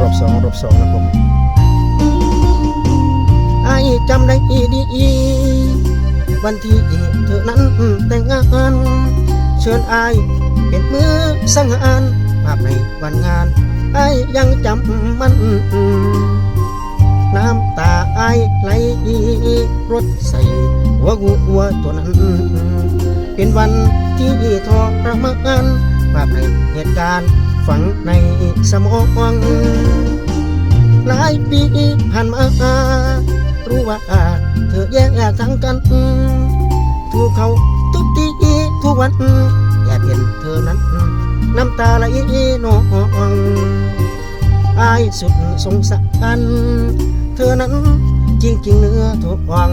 รอบสองรอบสองนะผมไอ้จำได้ดีดีวันที่เธอนั้นแต่งงานเชิญไอ้เป็นมือสังหารภาพในวันงานไอ้ยังจำมัน น้ำตาไอ้ไหลรถใส่หัวงูหัวตัวนั้น เป็นวันที่ทรมาน ภาพในเหตุการณ์ฝังในสมองหลายปีผ่านมารู้ว่าเธอแยกทางกันถูกเขาทุบตีทุกวันอย่าเห็นเธอนั้น น้ำตาไหลนองอายสุดสงสารเธอนั้นจริงจริงๆเนื้อทุกวัง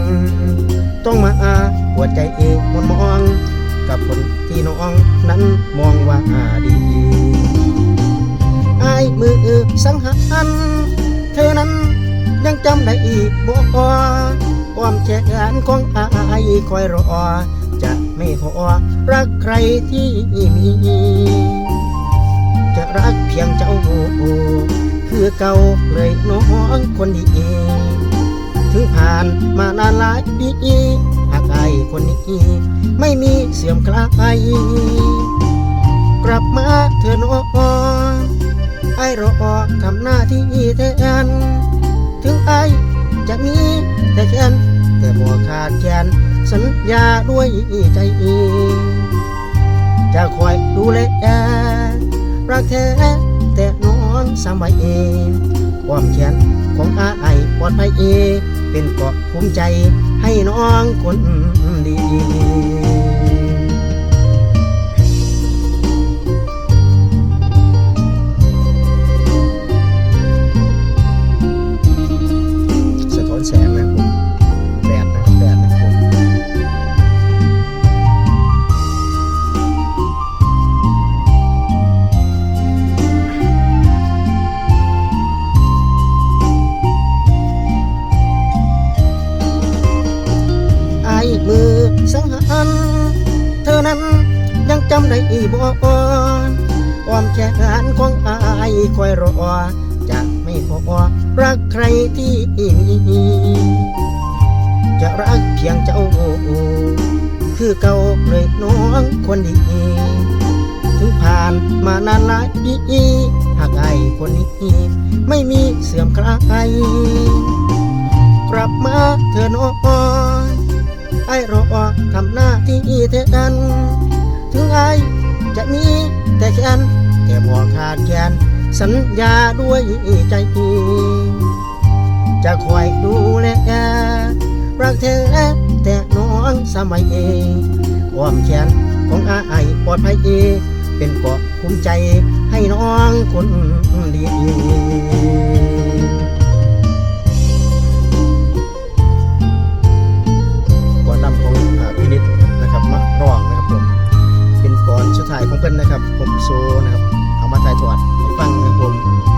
ต้องมาหัวใจ นั้นมองว่าดีอายมือสังหารเธอนั้นยังจำได้อีกบ่ความแขนของอายคอยรอ จะไม่ขอรักใครที่มีจะรักเพียงเจ้าคือเก่าเลยน้องคนดี ถึงผ่านมานานหลายปีหากอคนนี้ ไม่มีเสื่อมคลายกลับมาเธอน้องไอ้รอทำหน้าที่แทนถึงไอ้จะมีแต่แค้นแต่บ่ขาดแคลนสัญญาด้วยใจจะคอยดูแลรักแท้แต่น้องสามเองความแขนของอาไอปลอดภัยเอง เป็นเกาะภูมิใจให้น้องคนดี อนั้น ยังจำได้บ่ความแขนของอายคอยรอจะไม่ขอรักใครที่มีจะรักเพียงเจ้า คือเก่าเลยน้องคนดีถึงผ่านมานานหลายปีหากไอ้คนนี้ไม่มีเสื่อมคลายกลับมาเธอน้อง ไอ้รอทำหน้าที่แทนถึงไอจะมีแต่แขนแต่บ่ขาดแขนสัญญาด้วยใจจะคอยดูแลรักแท้แต่น้องสมัยเองความแขนของอาไอปลอดภัยเองเป็นเกาะคุ้มใจให้น้องคนดี ผมโซนะครับ เอามาถ่ถยอดให้ฟังครับผม